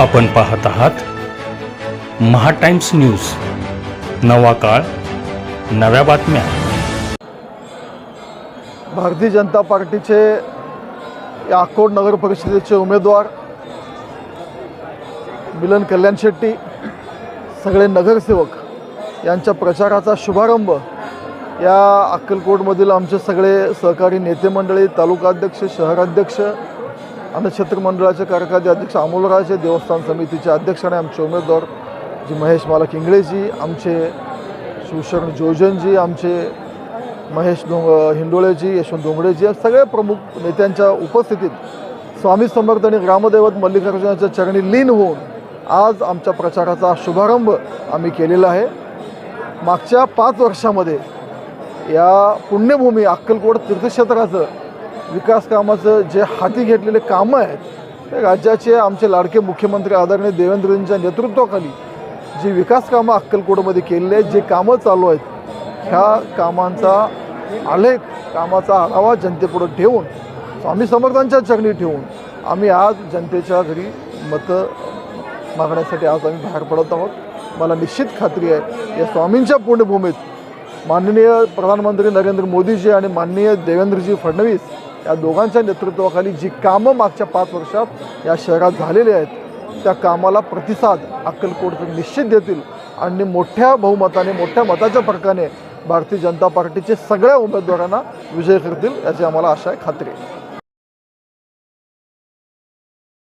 आपण पाहत आहात महाटाइम्स न्यूज. नवा काळ नव्या बातम्या. भारतीय जनता पार्टीचे या अकोट नगर परिषदेचे उमेदवार मिलन कल्याण शेट्टी सगळे नगरसेवक यांच्या प्रचाराचा शुभारंभ या अक्कलकोटमधील आमचे सगळे सहकारी नेते मंडळी तालुकाध्यक्ष शहराध्यक्ष अन्नछत्र मंडळाचे कार्यकारी अध्यक्ष अमोलराजे देवस्थान समितीचे अध्यक्ष आणि आमचे उमेदवार जी महेश मालक इंगळेजी आमचे शिवशरण जोजनजी आमचे महेश डोंग हिंडोळेजी यशवंत डोंगडेजी या सगळ्या प्रमुख नेत्यांच्या उपस्थितीत स्वामी समर्थ आणि ग्रामदैवत मल्लिकार्जुनाच्या चरणी लीन होऊन आज आमच्या प्रचाराचा शुभारंभ आम्ही केलेला आहे. मागच्या पाच वर्षामध्ये या पुण्यभूमी अक्कलकोट तीर्थक्षेत्राचं विकास कामाचं जे हाती घेतलेले कामं आहेत ते राज्याचे आमचे लाडके मुख्यमंत्री आदरणीय देवेंद्रजींच्या नेतृत्वाखाली जी विकास कामं अक्कलकोटमध्ये केलेली आहेत जे कामं चालू आहेत ह्या कामांचा आलेख कामाचा आढावा जनतेपुढं ठेवून स्वामी समर्थांच्या चरणी ठेवून आम्ही आज जनतेच्या घरी मतं मागण्यासाठी आज आम्ही बाहेर पडत आहोत. मला निश्चित खात्री आहे या स्वामींच्या पुण्यभूमीत माननीय प्रधानमंत्री नरेंद्र मोदीजी आणि माननीय देवेंद्रजी फडणवीस या दोघांच्या नेतृत्वाखाली जी कामं मागच्या पाच वर्षात या शहरात झालेली आहेत त्या कामाला प्रतिसाद अक्कलकोट निश्चित देतील आणि मोठ्या बहुमताने मोठ्या मताच्या फरकाने भारतीय जनता पार्टीचे सगळ्या उमेदवारांना विजय करतील याची आम्हाला आशा आहे खात्री आहे.